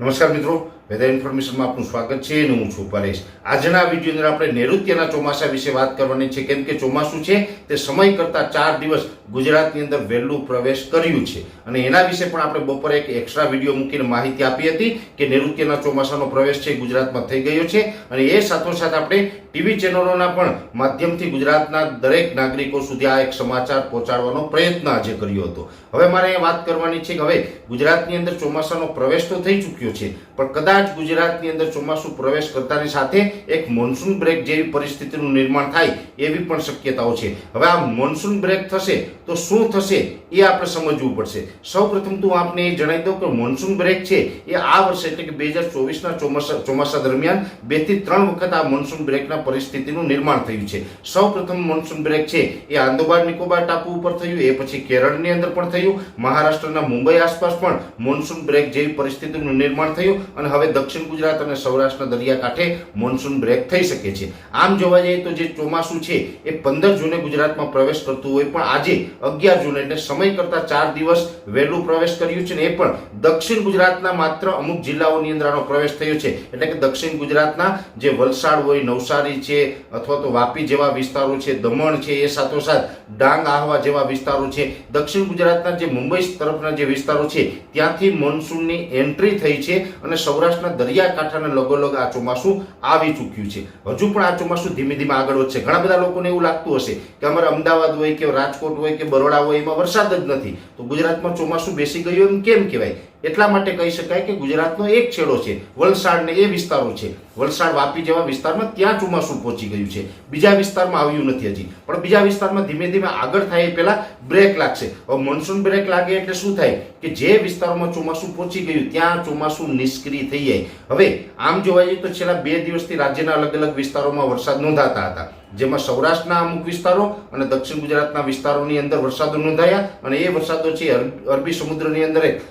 નમસ્કાર મિત્રો. વેધર ઇન્ફોર્મેશનમાં આપનું સ્વાગત છે અને હું છું પરેશ. આજના વિડીયોની અંદર આપણે નૈઋત્યના ચોમાસા વિશે વાત કરવાની છે. કેમ કે ચોમાસું છે તે સમય કરતાં ચાર દિવસ ગુજરાતની અંદર વહેલું પ્રવેશ કર્યું છે. અને એના વિશે પણ આપણે બપોરે એક એક્સ્ટ્રા વીડિયો મૂકીને માહિતી આપી હતી કે નૈઋત્યના ચોમાસાનો પ્રવેશ છે ગુજરાતમાં થઈ ગયો છે. અને એ સાથોસાથ આપણે ટીવી ચેનલોના પણ માધ્યમથી ગુજરાતના દરેક નાગરિકો સુધી આ એક સમાચાર પહોંચાડવાનો પ્રયત્ન આજે કર્યો હતો. હવે મારે એ વાત કરવાની છે કે હવે ગુજરાતની અંદર ચોમાસાનો પ્રવેશ તો થઈ ચૂક્યો છે, પણ કદાચ ગુજરાતની અંદર ચોમાસું પ્રવેશ કરતાની સાથે એક મોન્સૂન બ્રેક જેવી પરિસ્થિતિનું નિર્માણ થાય એવી પણ શક્યતાઓ છે. હવે આ મોન્સૂન બ્રેક થશે તો શું થશે? એ આપણે સમજવું પડશે. સૌ પ્રથમ તો આપને એ જણાવી દઉં કે મોન્સૂન બ્રેક છે એ આ વર્ષે એટલે કે બે હજાર ચોવીસના ચોમાસા ચોમાસા દરમિયાન બેથી ત્રણ વખત આ મોન્સૂન બ્રેકના પરિસ્થિતિનું નિર્માણ થયું છે. સૌ પ્રથમ મોન્સૂન બ્રેક છે એ આંદોબાર નિકોબાર ટાપુ ઉપર થયું, એ પછી કેરળની અંદર પણ થયું, મહારાષ્ટ્રના મુંબઈ આસપાસ પણ મોન્સૂન બ્રેક જેવી પરિસ્થિતિનું નિર્માણ થયું અને હવે દક્ષિણ ગુજરાત અને સૌરાષ્ટ્રના દરિયાકાંઠે મોન્સૂન બ્રેક થઈ શકે છે. આમ જોવા જઈએ તો જે ચોમાસું છે એ પંદર જૂને ગુજરાતમાં પ્રવેશ કરતું હોય પણ આજે અગિયાર જૂને એટલે સમય કરતા ચાર દિવસ વહેલું પ્રવેશ કર્યું છે ને એ પણ દક્ષિણ ગુજરાતના માત્ર અમુક જિલ્લાઓની અંદર આનો પ્રવેશ થયો છે. એટલે કે દક્ષિણ ગુજરાતના જે વલસાડ હોય, નવસારી છે, અથવા તો વાપી જેવા વિસ્તારો છે, દમણ છે એ સાથોસાથ ડાંગ, આહવા જેવા વિસ્તારો છે. દક્ષિણ ગુજરાતના જે મુંબઈ તરફના જે વિસ્તારો છે, ત્યાંથી મોન્સૂનની એન્ટ્રી થઈ છે અને સૌરાષ્ટ્રના દરિયાકાંઠાના લગોલગ આ ચોમાસું આવી ચૂક્યું છે. હજુ પણ આ ચોમાસું ધીમે ધીમે આગળ વધશે. ઘણા બધા લોકોને એવું લાગતું હશે કે અમારે અમદાવાદ હોય કે રાજકોટ હોય કે બરોડા હોય, એમાં વરસાદ જ નથી. તો ગુજરાતમાં ચોમાસું બેસી ગયું એમ કેમ કહેવાય? એટલા માટે કહી શકાય કે ગુજરાતનો એક છેડો છે. વલસાડ ને એ વિસ્તારો છે. વલસાડ વાપી જેવા વિસ્તારમાં ત્યાં ચોમાસું પહોંચી ગયું છે. બીજા વિસ્તારમાં આવ્યું નથી હજી. પણ બીજા વિસ્તારમાં ધીમે ધીમે આગળ થાય એ પહેલા બ્રેક લાગશે. હવે મોન્સૂન બ્રેક લાગે એટલે શું થાય? કે જે વિસ્તારોમાં ચોમાસું પહોંચી ગયું, ત્યાં ચોમાસું નિષ્ક્રિય થઈ જાય. હવે આમ જોવા જઈએ તો છેલ્લા બે દિવસથી રાજ્યના અલગ અલગ વિસ્તારોમાં વરસાદ નોંધાતા હતા. જેમાં સૌરાષ્ટ્રના અમુક વિસ્તારો અને દક્ષિણ ગુજરાતના વિસ્તારોની અંદર વરસાદો નોંધાયા અને એ વરસાદો છે અરબી સમુદ્રની અંદર એક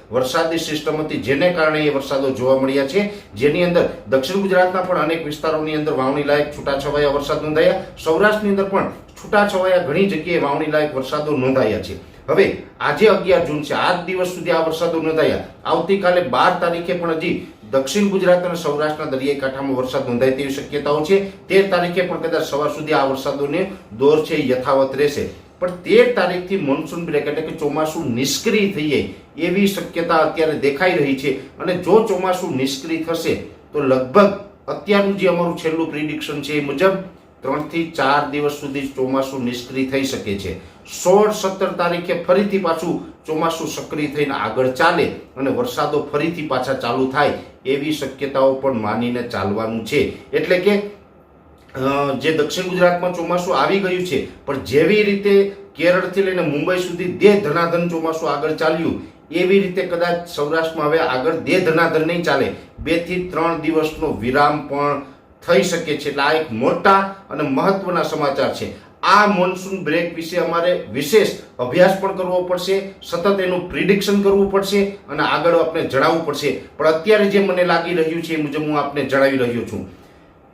વરસાદી સિસ્ટમ હતી, જેને કારણે એ વરસાદો જોવા મળ્યા છે. જેની અંદર દક્ષિણ ગુજરાતના પણ અનેક વિસ્તારોની અંદર વાવણી લાયક છૂટાછવાયા વરસાદ નોંધાયા. સૌરાષ્ટ્રની અંદર પણ છૂટાછવાયા ઘણી જગ્યાએ વાવણી લાયક વરસાદો નોંધાયા છે. હવે આજે અગિયાર જૂન છે. આજ દિવસ સુધી આ વરસાદો નોંધાયા. આવતીકાલે બાર તારીખે પણ હજી દક્ષિણ ગુજરાત અને સૌરાષ્ટ્રના દરિયાઈ કાંઠામાં વરસાદ નોંધાય તેવી શક્યતાઓ છે. તેર તારીખે પણ કદાચ સવાર સુધી આ વરસાદોને દોર છે, યથાવત રહેશે. પણ તેર તારીખથી મોન્સૂન બ્રેક એટલે કે ચોમાસું નિષ્ક્રિય થઈ જાય એવી શક્યતા અત્યારે દેખાઈ રહી છે. અને જો ચોમાસું નિષ્ક્રિય થશે, તો લગભગ અત્યારનું જે અમારું છેલ્લું પ્રિડિક્શન છે એ મુજબ ત્રણથી ચાર દિવસ સુધી ચોમાસું નિષ્ક્રિય થઈ શકે છે. સોળ સત્તર તારીખે ફરીથી પાછું ચોમાસું સક્રિય થઈને આગળ ચાલે અને વરસાદો ફરીથી પાછા ચાલુ થાય એવી શક્યતાઓ પણ માનીને ચાલવાનું છે. એટલે કે જે દક્ષિણ ગુજરાતમાં ચોમાસું આવી ગયું છે, પણ જેવી રીતે કેરળથી લઈને મુંબઈ સુધી દેહ ધનાધન ચોમાસું આગળ ચાલ્યું, એવી રીતે કદાચ સૌરાષ્ટ્રમાં હવે આગળ દેહ ધનાધન નહીં ચાલે. બેથી ત્રણ દિવસનો વિરામ પણ થઈ શકે છે. એટલે આ એક મોટા અને મહત્વના સમાચાર છે. આ મોન્સૂન બ્રેક વિશે અમારે વિશેષ અભ્યાસ પણ કરવો પડશે, સતત એનું પ્રિડિક્શન કરવું પડશે અને આગળ આપણે જણાવવું પડશે. પણ અત્યારે જે મને લાગી રહ્યું છે એ મુજબ હું આપને જણાવી રહ્યો છું.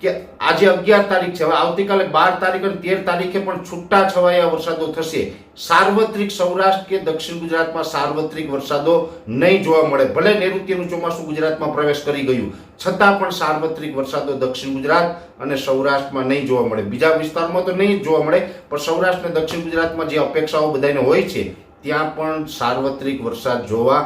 કે આજે અગિયાર તારીખ છે, હવે આવતીકાલે બાર તારીખ અને તેર તારીખે પણ છૂટા છવાયા વરસાદો થશે. સાર્વત્રિક સૌરાષ્ટ્ર કે દક્ષિણ ગુજરાતમાં સાર્વત્રિક વરસાદો નહીં જોવા મળે. ભલે નૈઋત્યનું ચોમાસું ગુજરાતમાં પ્રવેશ કરી ગયું, છતાં પણ સાર્વત્રિક વરસાદો દક્ષિણ ગુજરાત અને સૌરાષ્ટ્રમાં નહીં જોવા મળે. બીજા વિસ્તારમાં તો નહીં જોવા મળે, પણ સૌરાષ્ટ્ર અને દક્ષિણ ગુજરાતમાં જે અપેક્ષાઓ બધાને હોય છે ત્યાં પણ સાર્વત્રિક વરસાદ જોવા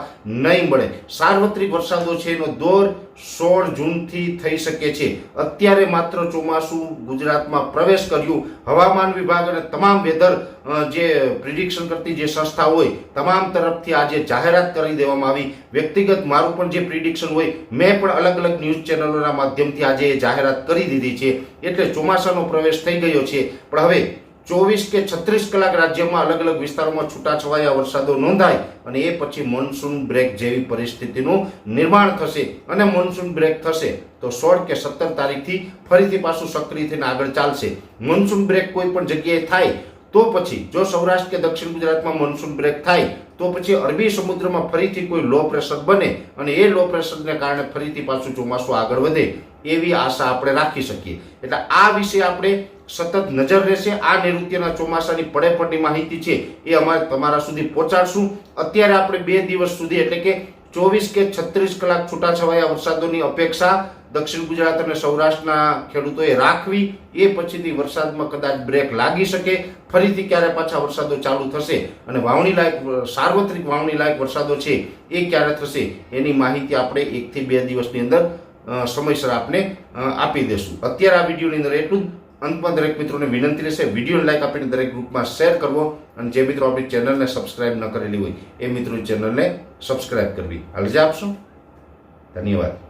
નહીં મળે. સાર્વત્રિક વરસાદો છે એનો દોર સોળ જૂનથી થઈ શકે છે. અત્યારે માત્ર ચોમાસું ગુજરાતમાં પ્રવેશ કર્યું. હવામાન વિભાગ અને તમામ વેધર જે પ્રિડિક્શન કરતી જે સંસ્થા હોય, તમામ તરફથી આજે જાહેરાત કરી દેવામાં આવી. વ્યક્તિગત મારું પણ જે પ્રિડિક્શન હોય, મેં પણ અલગ અલગ ન્યૂઝ ચેનલોના માધ્યમથી આજે એ જાહેરાત કરી દીધી છે. એટલે ચોમાસાનો પ્રવેશ થઈ ગયો છે. પણ હવે ચોવીસ કે છત્રીસ કલાક રાજ્યમાં અલગ અલગ વિસ્તારોમાં છૂટાછવાયા વરસાદો નોંધાય અને એ પછી મોન્સૂન બ્રેક જેવી પરિસ્થિતિનું નિર્માણ થશે. અને મોન્સૂન બ્રેક થશે તો સોળ કે સત્તર તારીખથી ફરીથી પાછું સક્રિય થઈને આગળ ચાલશે. મોન્સૂન બ્રેક કોઈ પણ જગ્યાએ થાય તો પછી જો સૌરાષ્ટ્ર કે દક્ષિણ ગુજરાતમાં મોન્સૂન બ્રેક થાય તો પછી અરબી સમુદ્રમાં ફરીથી કોઈ લો પ્રેશર બને અને એ લો પ્રેશરને કારણે ફરીથી પાછું ચોમાસું આગળ વધે. એવી આશા આપણે રાખી શકીએ. એટલે આ વિશે આપણે સતત નજર રહેશે. આ નૈઋત્યના ચોમાસાની પડે પડની માહિતી છે એ અમારે તમારા સુધી પહોંચાડશું. અત્યારે આપણે બે દિવસ સુધી, એટલે કે ચોવીસ કે છત્રીસ કલાક છૂટાછવાયા વરસાદોની અપેક્ષા દક્ષિણ ગુજરાત અને સૌરાષ્ટ્રના ખેડૂતોએ રાખવી. એ પછીથી વરસાદમાં કદાચ બ્રેક લાગી શકે. ફરીથી ક્યારે પાછા વરસાદો ચાલુ થશે અને વાવણી લાયક, સાર્વત્રિક વાવણી લાયક વરસાદો છે એ ક્યારે થશે એની માહિતી આપણે એકથી બે દિવસની અંદર સમયસર આપને આપી દેશું. અત્યારે આ વિડીયોની અંદર એટલું જ. અંતમાં દરેક મિત્રોને વિનંતી રહેશે વીડિયો લાઈક આપીને દરેક ગ્રુપમાં શેર કરવો. અને જે મિત્રો આપણી ચેનલને સબસ્ક્રાઇબ ન કરેલી હોય, એ મિત્રો ચેનલને સબસ્ક્રાઇબ કરવી. હાલ આપશો. ધન્યવાદ.